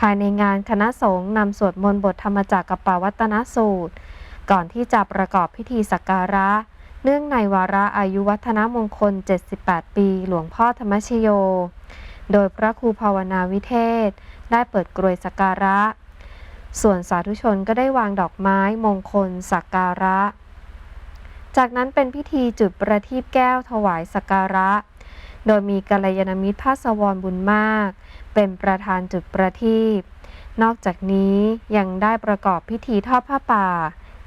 ภายในงานคณะสงฆ์นำสวดมนต์บทธรรมจักรกับปวัตนสูตร ก่อนที่จะประกอบพิธีสักการะ เนื่องในวาระอายุวัฒนมงคล 78 ปี หลวงพ่อธรรมชโย โดยพระครูภาวนาวิเทศ ได้เปิดกรวยสักการะ ส่วนสาธุชนก็ได้วางดอกไม้มงคลสักการะ จากนั้นเป็นพิธีจุดประทีปแก้วถวายสักการะ โดยมีกัลยาณมิตรภาสวรบุญมาก เป็นประธานจุดประทีปนอกจากนี้ยังได้ประกอบพิธีทอดผ้าป่า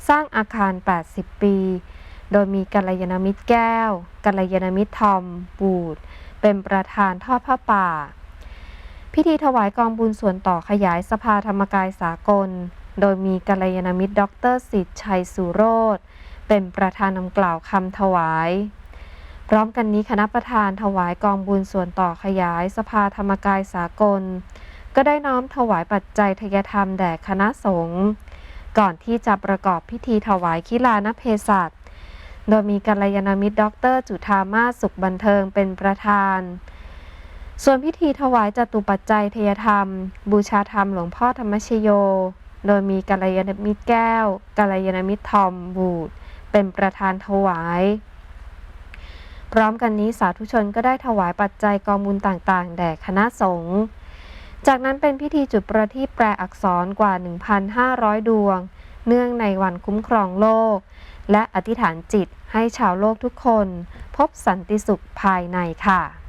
สร้างอาคาร 80 ปี โดยมีกัลยาณมิตรแก้ว กัลยาณมิตรทอม บูด เป็นประธานทอดผ้าป่า พิธีถวายกองบุญส่วนต่อขยายสภาธรรมกายสากล โดยมีกัลยาณมิตรดรสิทธิ์ชัยสุโรธเป็นประธานนำกล่าวคำถวาย พร้อมกันนี้คณะประธานถวายกองบุญส่วนต่อขยายสภาธรรมกายสากล ก็ได้น้อมถวายปัจจัยทยธรรมแด่คณะสงฆ์ก่อนที่จะประกอบพิธีถวายคิลานเพศัตโดยมีกัลยาณมิตรดรจุธามาสุขบันเทิงเป็นประธาน ส่วนพิธีถวายจตุปัจจัยทยธรรม บูชาธรรมหลวงพ่อธรรมชโย โดยมีกัลยาณมิตรแก้วกัลยาณมิตรทอมบูดเป็นประธานถวาย พร้อมกันนี้สาธุชนก็ได้ถวายปัจจัยกองบุญต่างๆ แด่คณะสงฆ์จากนั้นเป็นพิธีจุดประทีปแปลอักษรกว่า 1,500 ดวง เนื่องในวันคุ้มครองโลก และอธิษฐานจิตให้ชาวโลกทุกคน พบสันติสุขภายในค่ะ